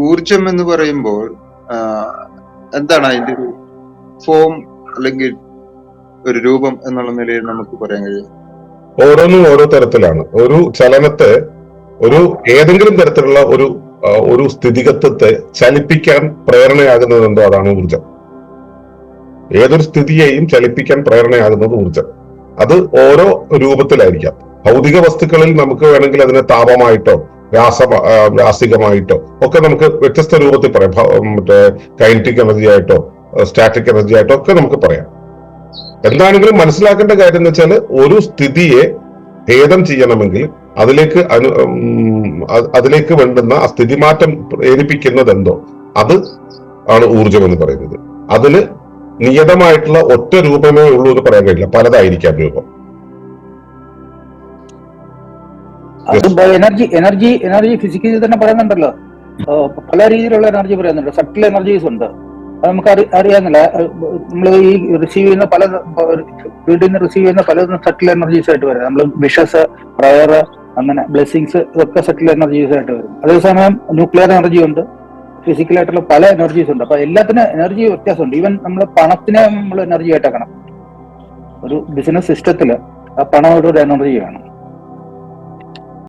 ഊർജം എന്ന് പറയുമ്പോൾ എന്താണ് അതിന്റെ ഒരു ഫോം അല്ലെങ്കിൽ ഒരു രൂപം എന്നുള്ള നിലയിൽ നമുക്ക് പറയാൻ കഴിയും? ഓരോന്നും ഓരോ തരത്തിലാണ്. ഒരു ചലനത്തെ ഒരു ഏതെങ്കിലും തരത്തിലുള്ള ഒരു ഒരു സ്ഥിതിഗത്വത്തെ ചലിപ്പിക്കാൻ പ്രേരണയാകുന്നത് എന്തോ അതാണ് ഊർജം ഏതൊരു സ്ഥിതിയെയും ചലിപ്പിക്കാൻ പ്രേരണയാകുന്നത് ഊർജം അത് ഓരോ രൂപത്തിലായിരിക്കാം. ഭൗതിക വസ്തുക്കളിൽ നമുക്ക് വേണമെങ്കിൽ അതിനെ താപമായിട്ടോ രാസ രാസികമായിട്ടോ ഒക്കെ നമുക്ക് വ്യത്യസ്ത രൂപത്തിൽ പറയാം. മറ്റേ കൈനറ്റിക് എനർജി ആയിട്ടോ സ്റ്റാറ്റിക് എനർജി ആയിട്ടോ ഒക്കെ നമുക്ക് പറയാം. എന്താണെങ്കിലും മനസ്സിലാക്കേണ്ട കാര്യം എന്ന് വെച്ചാൽ ഒരു സ്ഥിതിയെ ഭേദം ചെയ്യണമെങ്കിൽ അതിലേക്ക് അനു അതിലേക്ക് വേണ്ടുന്ന ആ സ്ഥിതിമാറ്റം പ്രേരിപ്പിക്കുന്നത് എന്തോ അത് ആണ് ഊർജം എന്ന് പറയുന്നത്. അതിന് നിയതമായിട്ടുള്ള ഒറ്റ രൂപമേ ഉള്ളൂ എന്ന് പറയാൻ കഴിയില്ല. പലതായിരിക്കാം രൂപം. അത് എനർജി എനർജി എനർജി ഫിസിക്കലി തന്നെ പറയുന്നുണ്ടല്ലോ. പല രീതിയിലുള്ള എനർജി പറയുന്നുണ്ട്. സട്ടിൽ എനർജീസ് ഉണ്ട്. അത് നമുക്ക് അറി അറിയാന്നില്ല നമ്മൾ ഈ റിസീവ് ചെയ്യുന്ന പല വീട്ടിൽ നിന്ന് റിസീവ് ചെയ്യുന്ന പല സട്ടിൽ എനർജീസ് ആയിട്ട് വരും. നമ്മൾ വിഷസ് പ്രയർ അങ്ങനെ ബ്ലെസ്സിങ്സ് ഇതൊക്കെ സട്ടിൽ എനർജീസ് ആയിട്ട് വരും. അതേസമയം ന്യൂക്ലിയർ എനർജി ഉണ്ട്. ഫിസിക്കലായിട്ടുള്ള പല എനർജീസ് ഉണ്ട്. അപ്പൊ എല്ലാത്തിനും എനർജി വ്യത്യാസമുണ്ട്. ഈവൻ നമ്മൾ പണത്തിനെ നമ്മൾ എനർജി ആയിട്ടാക്കണം. ഒരു ബിസിനസ് സിസ്റ്റത്തിൽ ആ പണം ഒരു എനർജി വേണം.